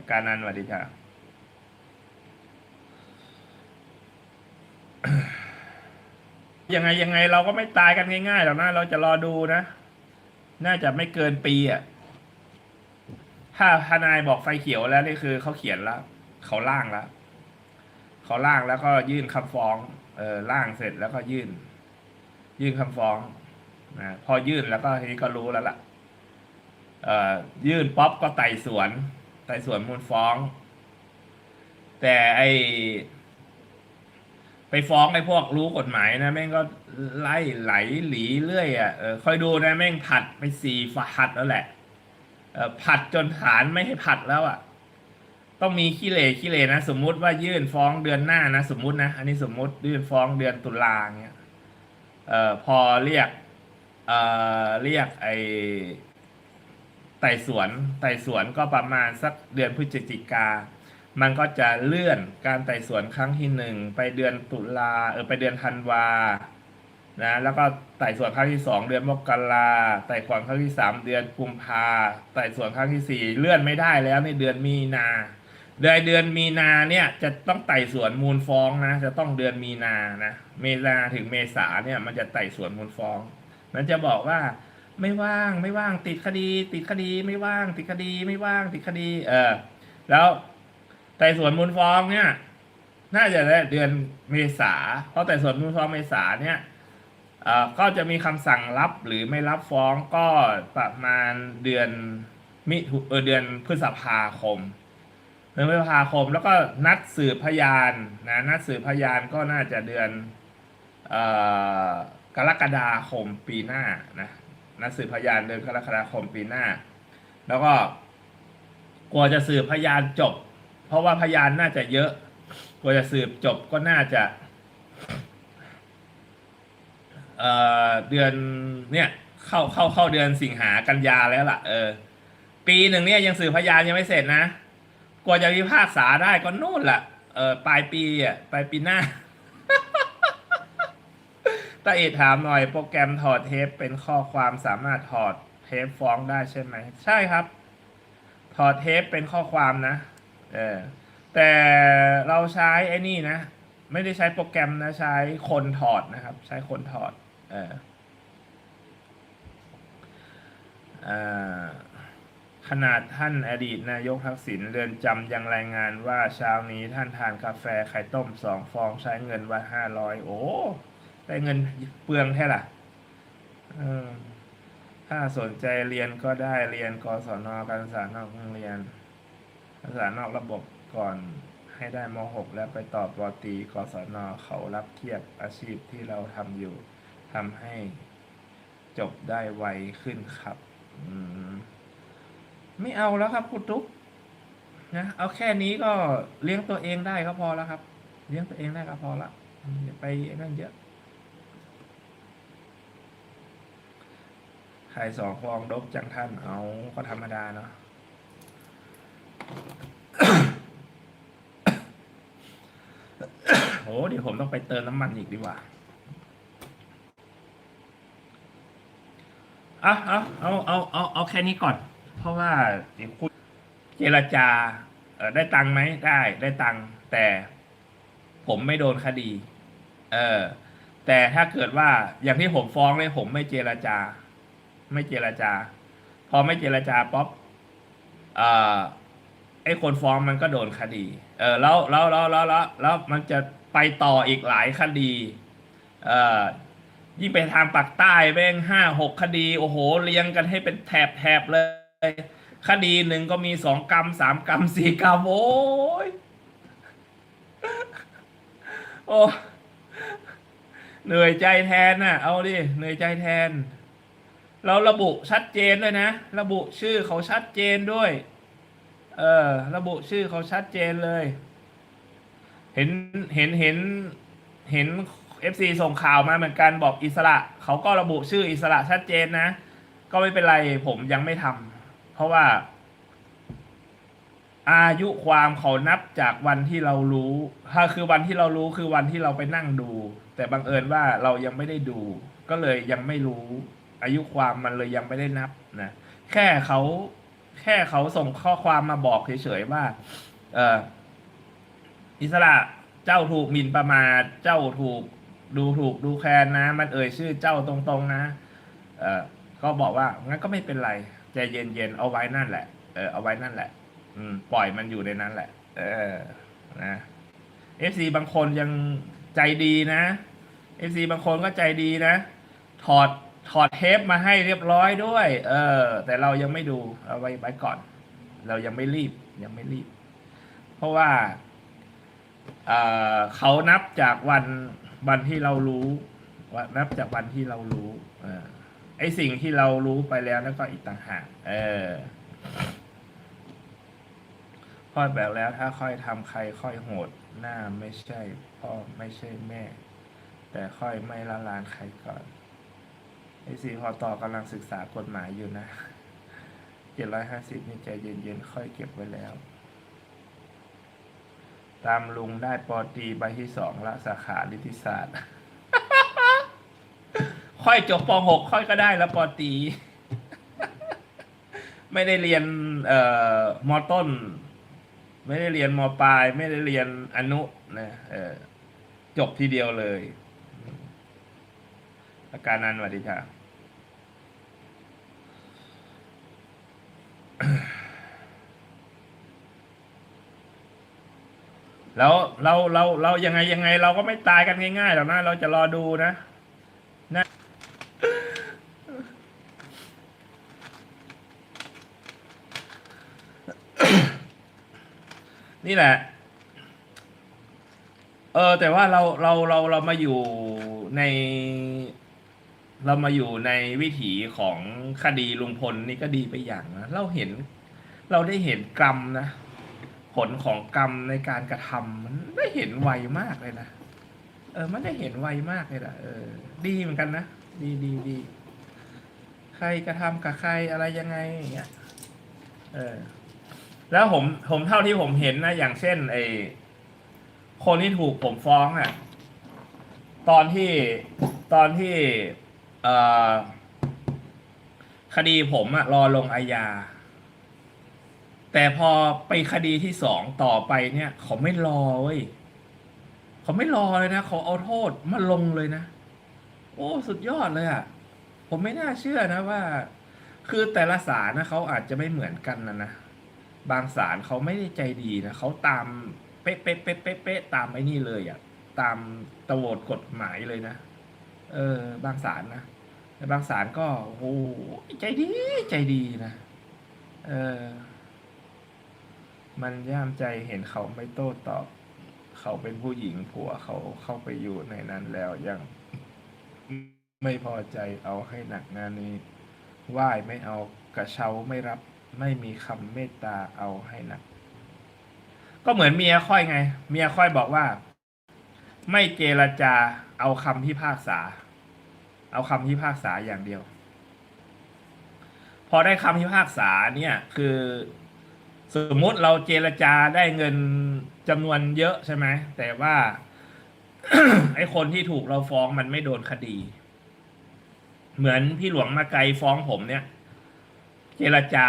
อาการนันสวัสดีจ้ะยังไงยังไงเราก็ไม่ตายกันง่ายๆหรอกนะเราจะรอดูนะ น่าจะไม่เกินปีอะถ้าทนายบอกไฟเขียวแล้วนี่คือเขาเขียนแล้วเขาล่างแล้วเขาล่างแล้วก็ยื่นคำฟ้อง เออล่างเสร็จแล้วก็ยื่น ยื่นคำฟ้องนะพอยื่นแล้วก็ทีนี้ก็รู้แล้วล่ะ เอ่อยื่นป๊อปก็ไต่สวน ไต่สวนมูลฟ้อง แต่ไอไปฟ้องไอ้พวกรู้กฎหมายนะแม่งก็ไล่ไหลหลีเรื่อยอะเออคอยดูนะแม่งผัดไปสี่ผัดแล้วแหละเออผัดจนฐานไม่ให้ผัดแล้วอะ ต้องมีขี้เหร่ขี้เหร่นะ สมมุติว่ายื่นฟ้องเดือนหน้านะสมมุตินะอันนี้สมมุติยื่นฟ้องเดือนตุลาเงี้ยเอ่อพอเรียกเอ่อเรียกไอ ไต่สวนไต่สวนก็ประมาณสักเดือนพฤศจิกา มันก็จะเลื่อนการไต่สวนครั้งที่หนึ่งไปเดือนตุลาเออไปเดือนธันวานะแล้วก็ไต่สวนครั้งที่สองเดือนมกราไต่สวนครั้งที่สามเดือนกุมภาไต่สวนครั้งที่สี่เลื่อนไม่ได้แล้วในเดือนมีนาเดือนเดือนมีนาเนี่ยจะต้องไต่สวนมูลฟ้องนะจะต้องเดือนมีนานะเมษาถึงเมษาเนี่ยมันจะไต่สวนมูลฟ้องมันจะบอกว่า ไม่ว่างไม่ว่างติดคดี ติดคดีไม่ว่าง ติดคดีไม่ว่าง ติดคดี เออ แล้วไต่สวนมูลฟ้องเนี่ย น่าจะได้เดือนเมษาเพราะไต่สวนมูลฟ้องเมษาเนี่ยเอ่อก็จะมีคำสั่งรับหรือไม่รับฟ้องก็ประมาณเดือนมิถุเออเดือนพฤษภาคมเดือนพฤษภาคม แล้วก็นัดสืบพยานนะนัดสืบพยานก็น่าจะเดือนเอ่อกรกฎาคมปีหน้านะ นัดสืบพยานเดือนกรกฎาคมปีหน้า แล้วก็กว่าจะสืบพยานจบ เพราะว่าพยานน่าจะเยอะกว่าจะสืบจบก็น่าจะเอ่อเดือนเนี่ยเข้าเข้าเข้าเดือนสิงหากันยาแล้วล่ะ เออ ปีหนึ่งเนี่ยยังสืบพยานยังไม่เสร็จนะกว่าจะพิพากษาได้ก็นู่นล่ะ เออปลายปีอะปลายปีหน้า ตาเอกถามหน่อยโปรแกรมถอดเทปเป็นข้อความสามารถถอดเทปฟ้องได้ใช่ไหม ใช่ครับ ถอดเทปเป็นข้อความนะ เออ แต่เราใช้ไอ้นี่นะ ไม่ได้ใช้โปรแกรมนะใช้คนถอดนะครับ ใช้คนถอด เอออ่าขนาดท่านอดีตนายกทักษิณเรือนจำยังรายงานว่าเช้านี้ท่านทานกาแฟไข่ต้มสองฟองใช้เงินว่าห้าร้อยโอ้ ได้เงินเปลืองแค่ล่ะถ้าสนใจเรียนก็ได้เรียนกศนการศึกษานอกโรงเรียนการศึกษานอกระบบก่อนให้ได้ม .6 แล้วไปต่อปอตีกศนเขารับเทียบอาชีพที่เราทำอยู่ทำให้จบได้ไวขึ้นครับมไม่เอาแล้วครับคุณตุ๊กนะเอาแค่นี้ก็เลี้ยงตัวเองได้ก็พอแล้วครับ เลี้ยงตัวเองได้ก็พอละอย่าไปนั่นเยอะ ไข่สองฟองดกจังท่านเอาก็ธรรมดาเนาะโอ้เดี๋ยวผมต้องไปเติมน้ำมันอีกดีกว่าเอาเอาเอาเอาเอาเอาแค่นี้ก่อน เพราะว่าเดี๋ยวคุณเจรจาเออได้ตังค์ไหมได้ได้ตังค์แต่ผมไม่โดนคดี เออแต่ถ้าเกิดว่าอย่างที่ผมฟ้องเลยผมไม่เจรจา ไม่เจรจา พอไม่เจรจาป๊อปเอ่อไอ้คนฟ้องมันก็โดนคดี เออแล้วแล้วแล้วแล้วแล้วแล้วมันจะไปต่ออีกหลายคดี เอ่อยิ่งไปทางปากใต้แม่งห้าหกคดี โอ้โห เรียงกันให้เป็นแถบแถบเลย คดีหนึ่งก็มีสองกรรมสามกรรมสี่กรรมโอ้ยโอ้เหนื่อยใจแทนน่ะ เอาดิ เหนื่อยใจแทน เราระบุชัดเจนด้วยนะ ระบุชื่อเขาชัดเจนด้วย เออ ระบุชื่อเขาชัดเจนเลย เห็นเห็นเห็นเห็นเอฟซีส่งข่าวมาเหมือนกันบอกอิสระ เขาก็ระบุชื่ออิสระชัดเจนนะ ก็ไม่เป็นไรผมยังไม่ทำเพราะว่า อายุความเขานับจากวันที่เรารู้ ถ้าคือวันที่เรารู้คือวันที่เราไปนั่งดู แต่บังเอิญว่าเรายังไม่ได้ดู ก็เลยยังไม่รู้ อายุความมันเลยยังไม่ได้นับนะแค่เขาแค่เขาส่งข้อความมาบอกเฉยๆว่า เอออิสระเจ้าถูกหมิ่นประมาทเจ้าถูกดูถูกดูแคลนนะ มันเอ่ยชื่อเจ้าตรงๆนะ เออก็บอกว่างั้นก็ไม่เป็นไรใจเย็นๆเอาไว้นั่นแหละเออเอาไว้นั่นแหละ อืม ปล่อยมันอยู่ในนั้นแหละ เออ นะเอฟซีบางคนยังใจดีนะเอฟซีบางคนก็ใจดีนะ ถอด ถอดเทปมาให้เรียบร้อยด้วย เออ แต่เรายังไม่ดูเอาไว้ไว้ก่อน เรายังไม่รีบ ยังไม่รีบ เพราะว่า เออเขานับจากวันวันที่เรารู้ว่านับจากวันที่เรารู้อไอสิ่งที่เรารู้ไปแล้วนั่นก็อีกต่างหากเออค่อยแบบแล้วถ้าค่อยทำใครค่อยโหดหน้าไม่ใช่พ่อไม่ใช่แม่ แต่ค่อยไม่ละลานใครก่อน ไอซีพอต่อกำลังศึกษากฎหมายอยู่นะเจ็ดร้อยห้าสิบนี่ใจเย็นๆ ค่อยเก็บไว้แล้ว ตามลุงได้ปอตีใบที่สองละสาขานิติศาสตร์ ค่อยจบปหกค่อยก็ได้แล้วปอตี ไม่ได้เรียน เอ่อมอต้น ไม่ได้เรียนมอปลาย ไม่ได้เรียนอนุนะเออจบทีเดียวเลยอาการนันสวัสดีค่ะ แล้วเราเราเรายังไงยังไง เราก็ไม่ตายกันง่ายๆหรอกนะ เราจะรอดูนะนะนี่แหละ เออ แต่ว่าเราเราเราเรามาอยู่ใน เรามาอยู่ในวิถีของคดีลุงพลนี่ก็ดีไปอย่างนะเราเห็น เราได้เห็นกรรมนะ ผลของกรรมในการกระทำมันได้เห็นไวมากเลยนะเออ มันได้เห็นไวมากเลยนะเออ ดีเหมือนกันนะดีดีดีใครกระทำกับใครอะไรยังไงอย่างเงี้ยเออ แล้วผมผมเท่าที่ผมเห็นนะอย่างเช่นไอคนที่ถูกผมฟ้องอะ่ะ ตอนที่ตอนที่ เอ่อคดีผมอะรอลงอาญา แต่พอไปคดีที่สองต่อไปเนี่ย เขาไม่รอเว้ยเขาไม่รอเลยนะเขาเอาโทษมาลงเลยนะ โอ้สุดยอดเลยอะผมไม่น่าเชื่อนะว่า คือแต่ละศาลนะเขาอาจจะไม่เหมือนกันนะนะบางศาลเขาไม่ได้ใจดีนะเขาตามเป๊ะเป๊ะเป๊ะเป๊ะตามไอ้นี่เลยอะ่ะตามตะโวดกฎหมายเลยนะ เออ บางศาลนะแต่บางศาลก็โอ้โหใจดีใจดีนะเออ มันย่ามใจเห็นเขาไม่โต้ตอบ เขาเป็นผู้หญิงผัวเขาเข้าไปอยู่ในนั้นแล้วยังไม่พอใจเอาให้หนักงานนี้ไหว้ไม่เอากระเช้าไม่รับ ไม่มีคำเมตตาเอาให้หนัก ก็เหมือนเมียค่อยไง เมียค่อยบอกว่า ไม่เจรจา เอาคำพิพากษา เอาคำพิพากษาอย่างเดียว พอได้คำพิพากษาเนี่ยคือสมมุติเราเจรจาได้เงินจำนวนเยอะใช่ไหมแต่ว่าไอ้คนที่ถูกเราฟ้องมันไม่โดนคดี เหมือนพี่หลวงมาไกลฟ้องผมเนี่ย เจรจา